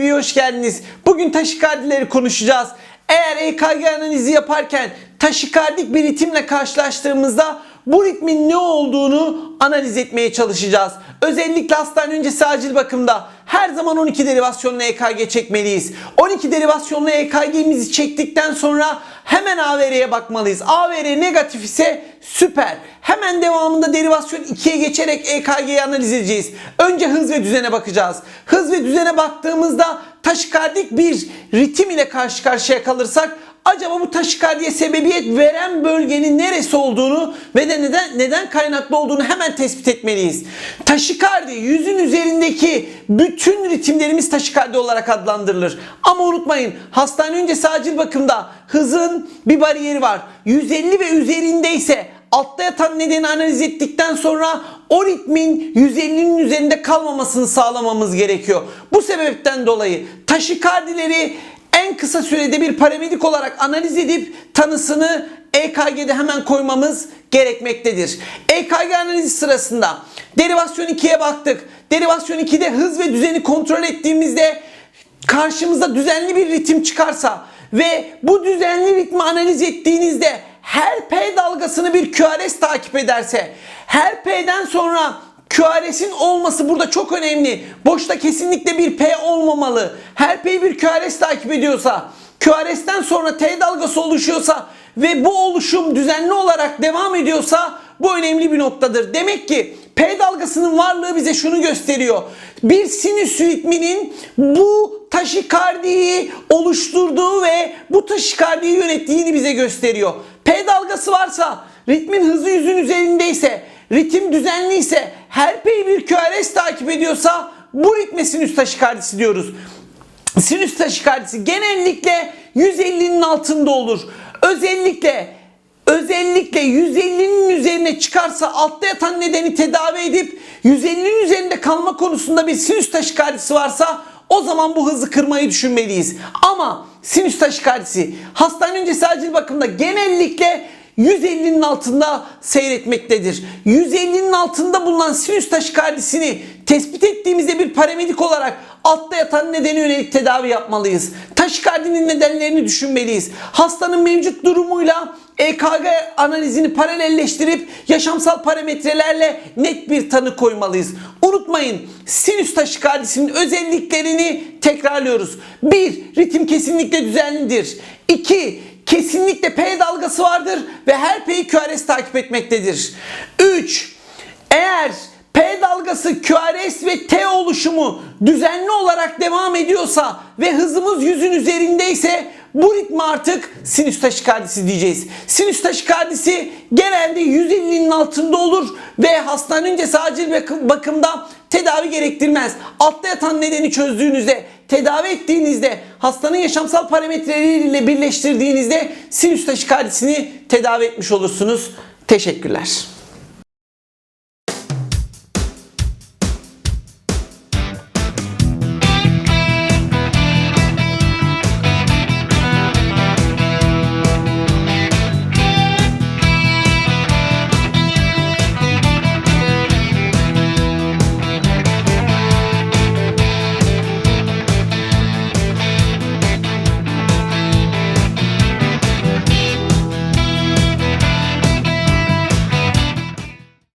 TV'ye hoş geldiniz. Bugün taşikardileri konuşacağız. Eğer EKG analizi yaparken taşikardik bir ritimle karşılaştığımızda bu ritmin ne olduğunu analiz etmeye çalışacağız. Özellikle hastane öncesi acil bakımda her zaman 12 derivasyonlu EKG çekmeliyiz. 12 derivasyonlu EKG'mizi çektikten sonra hemen AVR'ye bakmalıyız. AVR negatif ise süper. Hemen devamında derivasyon 2'ye geçerek EKG'yi analiz edeceğiz. Önce hız ve düzene bakacağız. Hız ve düzene baktığımızda taşikardik bir ritim ile karşı karşıya kalırsak acaba bu taşikardiye sebebiyet veren bölgenin neresi olduğunu ve de neden neden kaynaklı olduğunu hemen tespit etmeliyiz. Taşikardi yüzün üzerindeki bütün ritimlerimiz taşikardi olarak adlandırılır. Ama unutmayın hastane öncesi acil bakımda hızın bir bariyeri var. 150 ve üzerindeyse altta yatan nedeni analiz ettikten sonra o ritmin 150'nin üzerinde kalmamasını sağlamamız gerekiyor. Bu sebepten dolayı taşikardileri en kısa sürede bir paramedik olarak analiz edip tanısını EKG'de hemen koymamız gerekmektedir. EKG analizi sırasında derivasyon 2'ye baktık. Derivasyon 2'de hız ve düzeni kontrol ettiğimizde karşımıza düzenli bir ritim çıkarsa ve bu düzenli ritmi analiz ettiğinizde her P dalgasını bir QRS takip ederse her P'den sonra QRS'in olması burada çok önemli. Boşta kesinlikle bir P olmamalı. Her P bir QRS takip ediyorsa, QRS'ten sonra T dalgası oluşuyorsa ve bu oluşum düzenli olarak devam ediyorsa bu önemli bir noktadır. Demek ki P dalgasının varlığı bize şunu gösteriyor. Bir sinüs ritminin bu taşikardiyi oluşturduğu ve bu taşikardiyi yönettiğini bize gösteriyor. P dalgası varsa, ritmin hızı yüzün üzerindeyse, ritim düzenliyse, her P'yi bir QRS takip ediyorsa bu ritme sinüs taşikardisi diyoruz. Sinüs taşikardisi genellikle 150'nin altında olur. Özellikle özellikle 150'nin üzerine çıkarsa altta yatan nedeni tedavi edip 150'nin üzerinde kalma konusunda bir sinüs taşikardisi varsa o zaman bu hızı kırmayı düşünmeliyiz. Ama sinüs taşikardisi hastane öncesi acil bakımda genellikle 150'nin altında seyretmektedir. 150'nin altında bulunan sinüs taşikardisini tespit ettiğimizde bir paramedik olarak altta yatan nedeni yönelik tedavi yapmalıyız. Taşikardinin nedenlerini düşünmeliyiz. Hastanın mevcut durumuyla EKG analizini paralelleştirip yaşamsal parametrelerle net bir tanı koymalıyız. Unutmayın sinüs taşikardisinin özelliklerini tekrarlıyoruz. 1. Ritim kesinlikle düzenlidir. 2 kesinlikle P dalgası vardır ve her P'yi QRS takip etmektedir. 3. Eğer P dalgası QRS ve T oluşumu düzenli olarak devam ediyorsa ve hızımız yüzün üzerindeyse bu ritme artık sinüs taşikardisi diyeceğiz. Sinüs taşikardisi genelde 150'nin altında olur ve hastane öncesi acil bakımda tedavi gerektirmez. Altta yatan nedeni çözdüğünüzde, tedavi ettiğinizde, hastanın yaşamsal parametreleriyle birleştirdiğinizde sinüs taşikardisini tedavi etmiş olursunuz. Teşekkürler.